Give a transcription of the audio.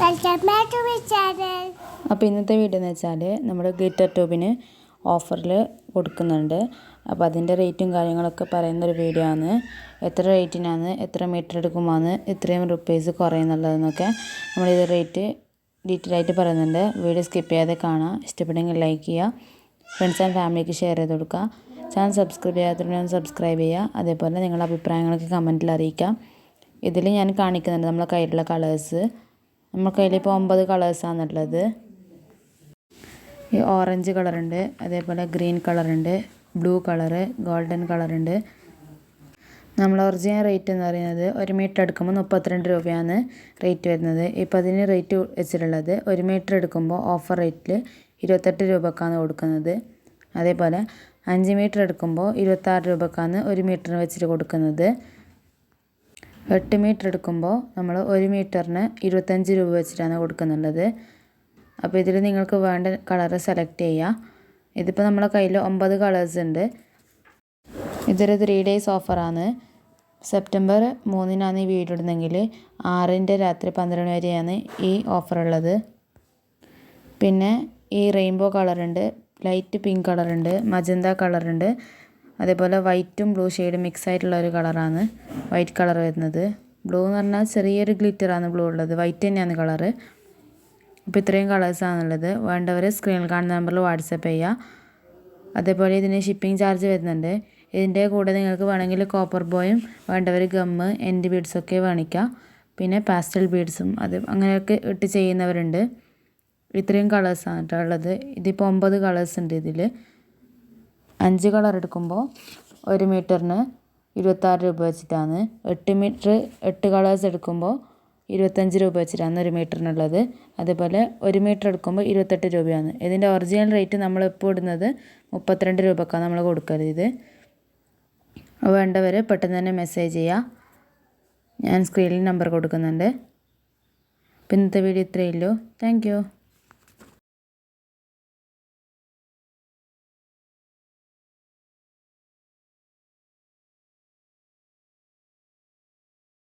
Welcome back to my channel അപ്പോൾ ഇന്നത്തെ video എന്ന് വെച്ചാൽ നമ്മുടെ ഗ്ലിറ്റർ ട്യൂബിന് ഓഫറിൽ കൊടുക്കുന്നുണ്ട്. അപ്പോൾ അതിന്റെ റേറ്റും കാര്യങ്ങളൊക്കെ പറയുന്ന ഒരു വീഡിയോ ആണ്. എത്ര റേറ്റിനാണ് എത്ര മീറ്റർ എടുക്കുമ്പോൾ ഇത്രയും റുപ്പീസ് കുറയുന്നുള്ളതെന്നൊക്കെ നമ്മളിത് റേറ്റ് ഡീറ്റെയിൽ ആയിട്ട് പറയുന്നുണ്ട്. വീഡിയോ സ്കിപ്പ് ചെയ്യാതെ കാണാം. ഇഷ്ടപ്പെട്ടെങ്കിൽ ലൈക്ക് ചെയ്യുക. ഫ്രണ്ട്സ് ആൻഡ് ഫാമിലിക്ക് ഷെയർ ചെയ്ത് കൊടുക്കുക. ചാനൽ സബ്സ്ക്രൈബ് ചെയ്യാത്തവരൊന്ന് സബ്സ്ക്രൈബ് ചെയ്യുക. അതേപോലെ നിങ്ങളുടെ അഭിപ്രായങ്ങളൊക്കെ കമന്റിൽ അറിയിക്കാം. ഇതിൽ ഞാൻ കാണിക്കുന്നുണ്ട് നമ്മളെ കയ്യിലുള്ള കളേഴ്സ് നമ്മുടെ അതിലിപ്പോൾ ഒമ്പത് കളേഴ്സാണുള്ളത് ഈ ഓറഞ്ച് കളറുണ്ട് അതേപോലെ ഗ്രീൻ കളറുണ്ട് ബ്ലൂ കളറ് ഗോൾഡൻ കളറുണ്ട് നമ്മൾ ഒറിജിനൽ റേറ്റ് എന്ന് പറയുന്നത് ഒരു മീറ്റർ എടുക്കുമ്പോൾ മുപ്പത്തിരണ്ട് രൂപയാണ് റേറ്റ് വരുന്നത്. ഇപ്പോൾ അതിന് റേറ്റ് വെച്ചിട്ടുള്ളത് ഒരു മീറ്റർ എടുക്കുമ്പോൾ ഓഫർ റേറ്റിൽ ഇരുപത്തെട്ട് രൂപക്കാണ് കൊടുക്കുന്നത്. അതേപോലെ അഞ്ച് മീറ്റർ എടുക്കുമ്പോൾ ഇരുപത്താറ് രൂപക്കാണ് ഒരു മീറ്ററിന് വെച്ചിട്ട് കൊടുക്കുന്നത്. എട്ട് മീറ്റർ എടുക്കുമ്പോൾ നമ്മൾ ഒരു മീറ്ററിന് ഇരുപത്തഞ്ച് രൂപ വെച്ചിട്ടാണ് കൊടുക്കുന്നുള്ളത്. അപ്പോൾ ഇതിൽ നിങ്ങൾക്ക് വേണ്ട കളർ സെലക്ട് ചെയ്യുക ഇതിപ്പോൾ നമ്മളെ കയ്യിൽ ഒമ്പത് കളേഴ്സ് ഉണ്ട്. ഇതൊരു ത്രീ ഡേയ്സ് ഓഫറാണ് സെപ്റ്റംബർ മൂന്നിനാണ് ഈ വീഡിയോ ഇടുന്നെങ്കിൽ ആറിന്റെ രാത്രി പന്ത്രണ്ട് വരെയാണ് ഈ ഓഫർ ഉള്ളത്. പിന്നെ ഈ റെയിൻബോ കളറുണ്ട് ലൈറ്റ് പിങ്ക് കളറുണ്ട് മജന്ത കളറുണ്ട് അതേപോലെ വൈറ്റും ബ്ലൂ ഷെയ്ഡും മിക്സ് ആയിട്ടുള്ള ഒരു കളറാണ്. വൈറ്റ് കളർ വരുന്നത്. ബ്ലൂ എന്ന് പറഞ്ഞാൽ ചെറിയൊരു ഗ്ലിറ്ററാണ് ബ്ലൂ ഉള്ളത്. വൈറ്റ് തന്നെയാണ് കളറ്. അപ്പോൾ ഇത്രയും കളേഴ്സാണുള്ളത് വേണ്ടവർ സ്ക്രീനിൽ കാണുന്ന നമ്പറിൽ വാട്സപ്പ് ചെയ്യുക അതേപോലെ ഇതിന് ഷിപ്പിംഗ് ചാർജ് വരുന്നുണ്ട്. ഇതിന്റെ കൂടെ നിങ്ങൾക്ക് വേണമെങ്കിൽ കോപ്പർ ബോയും വേണ്ടവർ ഗമ്മ് എൻഡ് ബീഡ്സൊക്കെ വേണിക്കാം. പിന്നെ പാസ്റ്റൽ ബീഡ്സും അത് അങ്ങനെയൊക്കെ ഇട്ട് ചെയ്യുന്നവരുണ്ട്. ഇത്രയും കളേഴ്സാണ് കേട്ടോ ഉള്ളത്. ഇതിപ്പോൾ ഒമ്പത് കളേഴ്സ് ഉണ്ട് ഇതിൽ. അഞ്ച് കളർ എടുക്കുമ്പോൾ ഒരു മീറ്ററിന് ഇരുപത്താറ് രൂപ വെച്ചിട്ടാണ്. എട്ട് മീറ്റർ എട്ട് കളേഴ്സ് എടുക്കുമ്പോൾ ഇരുപത്തഞ്ച് രൂപ വെച്ചിട്ടാണ് ഒരു മീറ്ററിനുള്ളത്. അതുപോലെ ഒരു മീറ്റർ എടുക്കുമ്പോൾ ഇരുപത്തെട്ട് രൂപയാണ്. ഇതിന്റെ ഒറിജിനൽ റേറ്റ് നമ്മൾ ഇപ്പോൾ ഇടുന്നത് മുപ്പത്തിരണ്ട് രൂപക്കാണ് നമ്മൾ കൊടുക്കരുത് ഇത്. വേണ്ടവർ പെട്ടെന്ന് തന്നെ മെസ്സേജ് ചെയ്യുക ഞാൻ സ്ക്രീനിൽ നമ്പർ കൊടുക്കുന്നുണ്ട്. അപ്പം ഇന്നത്തെ വീഡിയോ ഇത്രയേ ഉള്ളൂ. താങ്ക്